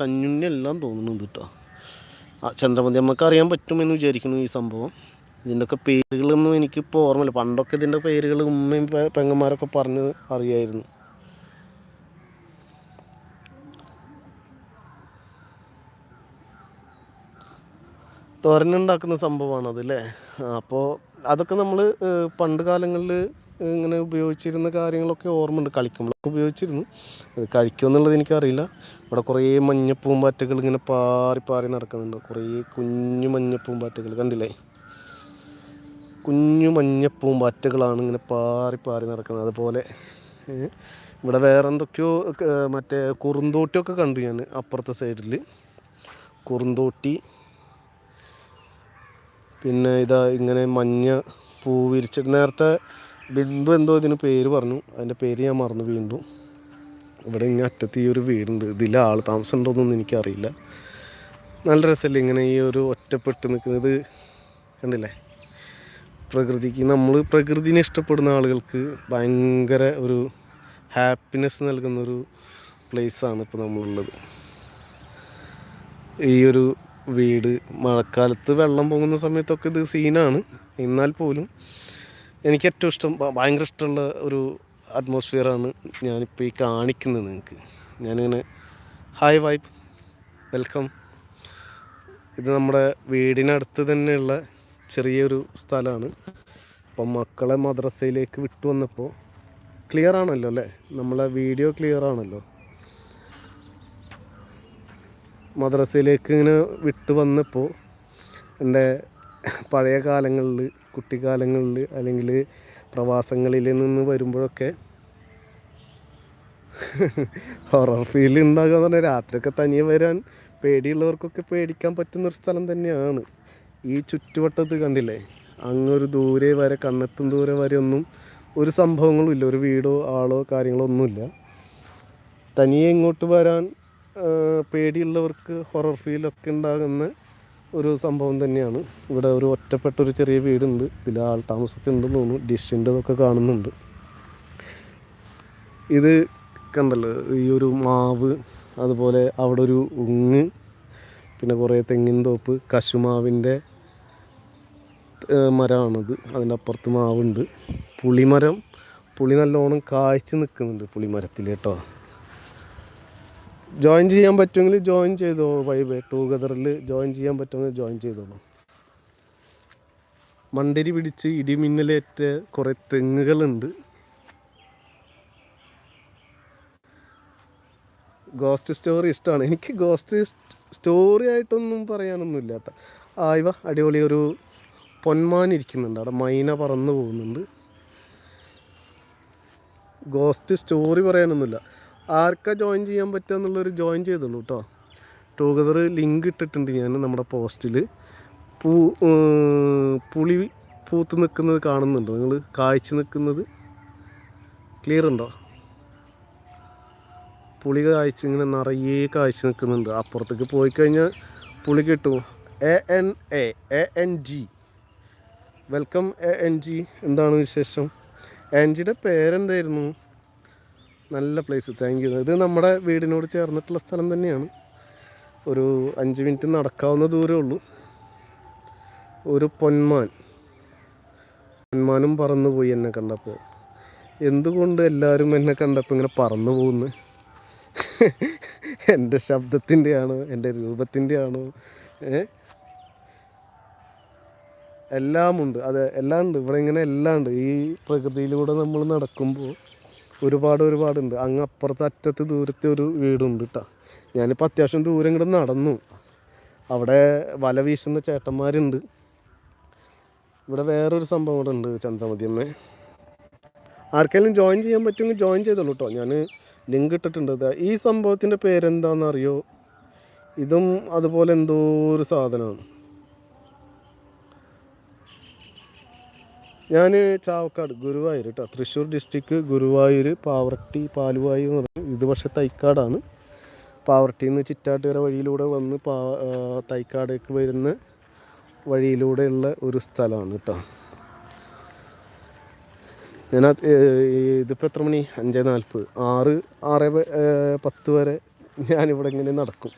കഞ്ഞുണ്ണിയെല്ലാം തോന്നുന്നുണ്ട് കേട്ടോ. ആ ചന്ദ്രമതി നമുക്ക് അറിയാൻ പറ്റുമെന്ന് വിചാരിക്കുന്നു ഈ സംഭവം. ഇതിന്റെയൊക്കെ പേരുകളൊന്നും എനിക്കിപ്പോൾ ഓർമ്മയില്ല. പണ്ടൊക്കെ ഇതിന്റെ പേരുകൾ ഉമ്മയും പെങ്ങന്മാരൊക്കെ പറഞ്ഞ് അറിയായിരുന്നു. തോരനുണ്ടാക്കുന്ന സംഭവമാണ് അതല്ലേ അപ്പോൾ അതൊക്കെ നമ്മൾ പണ്ട് കാലങ്ങളിൽ ഇങ്ങനെ ഉപയോഗിച്ചിരുന്ന കാര്യങ്ങളൊക്കെ ഓർമ്മയുണ്ട്. കളിക്കുമ്പോഴൊക്കെ ഉപയോഗിച്ചിരുന്നു. അത് കഴിക്കുമെന്നുള്ളത് എനിക്കറിയില്ല. ഇവിടെ കുറേ മഞ്ഞപ്പൂമ്പാറ്റകൾ ഇങ്ങനെ പാറി പാറി നടക്കുന്നുണ്ട്. കുറേ കുഞ്ഞു മഞ്ഞപ്പൂമ്പാറ്റകൾ കണ്ടില്ലേ? കുഞ്ഞു മഞ്ഞപ്പൂമ്പാറ്റകളാണ് ഇങ്ങനെ പാറി പാറി നടക്കുന്നത്. അതുപോലെ ഇവിടെ വേറെ എന്തൊക്കെയോ മറ്റേ കുറുന്തോട്ടിയൊക്കെ കണ്ടു ഞാൻ അപ്പുറത്തെ സൈഡിൽ കുറുന്തോട്ടി പിന്നെ ഇതാ ഇങ്ങനെ മഞ്ഞ പൂ വിരിച്ചിട്ട് നേരത്തെ ബിന്ദു എന്തോ ഇതിന് പേര് പറഞ്ഞു. അതിന്റെ പേര് ഞാൻ മറന്നു വീണ്ടും. ഇവിടെ ഇങ്ങനെ അറ്റത്ത് ഈ ഒരു വീടുണ്ട്. ഇതിൽ ആൾ താമസം ഉണ്ടോയെന്നൊന്നും എനിക്കറിയില്ല. നല്ല രസമല്ലേ ഇങ്ങനെ ഈ ഒരു ഒറ്റപ്പെട്ട് നിൽക്കുന്നത് കണ്ടില്ലേ? പ്രകൃതിക്ക് നമ്മൾ പ്രകൃതിനെ ഇഷ്ടപ്പെടുന്ന ആളുകൾക്ക് ഭയങ്കര ഒരു ഹാപ്പിനെസ് നൽകുന്നൊരു പ്ലേസാണ് ഇപ്പോൾ നമ്മളുള്ളത്. ഈ ഒരു വീട് മഴക്കാലത്ത് വെള്ളം പൊങ്ങുന്ന സമയത്തൊക്കെ ഇത് സീനാണ് എന്നാൽ പോലും എനിക്ക് ഏറ്റവും ഇഷ്ടം ഭയങ്കര ഇഷ്ടമുള്ള ഒരു അറ്റ്മോസ്ഫിയറാണ് ഞാനിപ്പോൾ ഈ കാണിക്കുന്നത് നിങ്ങൾക്ക് ഞാനിങ്ങനെ ഹായ് വൈബ് വെൽക്കം ഇത് നമ്മുടെ വീടിനടുത്ത് തന്നെയുള്ള ചെറിയൊരു സ്ഥലമാണ്. അപ്പം മക്കളെ മദ്രസയിലേക്ക് വിട്ടു വന്നപ്പോൾ ക്ലിയർ ആണല്ലോ അല്ലേ? നമ്മളെ വീഡിയോ ക്ലിയർ ആണല്ലോ. മദ്രസയിലേക്ക് ഇങ്ങനെ വിട്ടു വന്നപ്പോൾ എന്റെ പഴയ കാലങ്ങളിൽ കുട്ടിക്കാലങ്ങളിൽ അല്ലെങ്കിൽ പ്രവാസങ്ങളിൽ നിന്ന് വരുമ്പോഴൊക്കെ ഹൊറർ ഫീൽ ഉണ്ടാകുക എന്ന് പറഞ്ഞാൽ രാത്രിയൊക്കെ തനിയെ വരാൻ പേടിയുള്ളവർക്കൊക്കെ പേടിക്കാൻ പറ്റുന്നൊരു സ്ഥലം തന്നെയാണ്. ഈ ചുറ്റുവട്ടത്ത് കണ്ടില്ലേ? അങ്ങൊരു ദൂരെ വരെ കണ്ണെത്തും ദൂരെ വരെ ഒന്നും ഒരു സംഭവങ്ങളും ഇല്ല. ഒരു വീടോ ആളോ കാര്യങ്ങളോ ഒന്നുമില്ല. തനിയെ ഇങ്ങോട്ട് വരാൻ പേടിയുള്ളവർക്ക് ഹൊറർ ഫീലൊക്കെ ഉണ്ടാകുന്ന ഒരു സംഭവം തന്നെയാണ്. ഇവിടെ ഒരു ഒറ്റപ്പെട്ട ഒരു ചെറിയ വീടുണ്ട്. ഇതിൽ ആൾ താമസമൊക്കെ ഉണ്ടെന്ന് തോന്നുന്നു ഡിഷിന്റെതൊക്കെ കാണുന്നുണ്ട്. ഇത് കണ്ടല്ലോ ഈ ഒരു മാവ് അതുപോലെ അവിടെ ഒരു ഉങ്ങ് പിന്നെ കുറേ തെങ്ങിൻ തോപ്പ് കശുമാവിന്റെ മരമാണത്. അതിന്റെ അപ്പുറത്ത് മാവുണ്ട്. പുളിമരം പുളി നല്ലോണം കായ്ച്ച് നിൽക്കുന്നുണ്ട് പുളിമരത്തിൽ കേട്ടോ. ജോയിൻ ചെയ്യാൻ പറ്റുമെങ്കിൽ ജോയിൻ ചെയ്തോ? വൈബ് ടൂഗദറിൽ ജോയിൻ ചെയ്യാൻ പറ്റുമെങ്കിൽ ജോയിൻ ചെയ്തോളൂ. മണ്ടരി പിടിച്ച് ഇടിമിന്നലേറ്റ കുറേ തെങ്ങുകളുണ്ട്. ഗോസ്റ്റ് സ്റ്റോറി ഇഷ്ടമാണ്. എനിക്ക് ഗോസ്റ്റ് സ്റ്റോറി ആയിട്ടൊന്നും പറയാനൊന്നുമില്ല കേട്ടോ. ആയിവ അടിപൊളി ഒരു പൊന്മാൻ ഇരിക്കുന്നുണ്ട്. അവിടെ മൈന പറന്നു പോകുന്നുണ്ട്. ഗോസ്റ്റ് സ്റ്റോറി പറയാനൊന്നുമില്ല. ആർക്കാ ജോയിൻ ചെയ്യാൻ പറ്റുക എന്നുള്ളൊരു ജോയിൻ ചെയ്തുള്ളൂ കേട്ടോ. ടൂഗദർ ലിങ്ക് ഇട്ടിട്ടുണ്ട് ഞാൻ നമ്മുടെ പോസ്റ്റിൽ പൂ പുളി പൂത്ത് നിൽക്കുന്നത് കാണുന്നുണ്ടോ? നിങ്ങൾ കാഴ്ച നിൽക്കുന്നത് ക്ലിയർ ഉണ്ടോ? പുളി കായ്ച്ച് ഇങ്ങനെ നിറയെ കായ്ച്ച് നിൽക്കുന്നുണ്ട്. അപ്പുറത്തേക്ക് പോയി കഴിഞ്ഞാൽ പുളി കിട്ടും. A N A A N G. Welcome A N G. എന്താണ് വിശേഷം? എൻ ജിയുടെ പേരെന്തായിരുന്നു? നല്ല പ്ലേസ് താങ്ക് യു ഇത് നമ്മുടെ വീടിനോട് ചേർന്നിട്ടുള്ള സ്ഥലം തന്നെയാണ്. ഒരു അഞ്ച് മിനിറ്റ് നടക്കാവുന്ന ദൂരമേ ഉള്ളൂ. ഒരു പൊന്മാൻ. പൊന്മാനും പറന്നു പോയി എന്നെ കണ്ടപ്പോൾ. എന്തുകൊണ്ട് എല്ലാവരും എന്നെ കണ്ടപ്പോൾ ഇങ്ങനെ പറന്നു പോകുന്നു എന്റെ ശബ്ദത്തിന്റെ ആണോ എന്റെ രൂപത്തിന്റെ ആണോ എല്ലാം ഉണ്ട് അതെ എല്ലാം ഉണ്ട് ഇവിടെ ഇങ്ങനെ എല്ലാം ഉണ്ട് ഈ പ്രകൃതിയിലൂടെ നമ്മൾ നടക്കുമ്പോൾ ഒരുപാട് ഒരുപാടുണ്ട്. അങ്ങ് അപ്പുറത്തെ അറ്റത്ത് ദൂരത്തെ ഒരു വീടുണ്ട് കേട്ടോ ഞാനിപ്പോൾ അത്യാവശ്യം ദൂരം ഇങ്ങോട്ട് നടന്നു. അവിടെ വല വീശുന്ന ചേട്ടന്മാരുണ്ട്. ഇവിടെ വേറൊരു സംഭവം കൂടെ ഉണ്ട് ചന്ദ്രമതിയമ്മ. ആർക്കെങ്കിലും ജോയിൻ ചെയ്യാൻ പറ്റുമെങ്കിൽ ജോയിൻ ചെയ്തോളൂ കേട്ടോ ഞാൻ ലിങ്ക് ഇട്ടിട്ടുണ്ട്. ഈ സംഭവത്തിന്റെ പേരെന്താണെന്നറിയോ ഇതും അതുപോലെ എന്തോ ഒരു സാധനമാണ്. ഞാൻ ചാവക്കാട് ഗുരുവായൂർ കേട്ടോ തൃശ്ശൂർ ഡിസ്ട്രിക്ട് ഗുരുവായൂർ പാവർട്ടി പാലുവായി എന്ന് പറയും. ഇത് പക്ഷേ തൈക്കാടാണ്. പാവർട്ടിയിൽ നിന്ന് ചിറ്റാട്ടുകര വഴിയിലൂടെ വന്ന് പാ തൈക്കാടേക്ക് വരുന്ന വഴിയിലൂടെയുള്ള ഒരു സ്ഥലമാണ് കേട്ടോ ഞാൻ ഇതിപ്പോൾ എത്ര മണി? അഞ്ച് നാൽപ്പത് ആറ് ആറ് പത്ത് വരെ ഞാനിവിടെ ഇങ്ങനെ നടക്കും.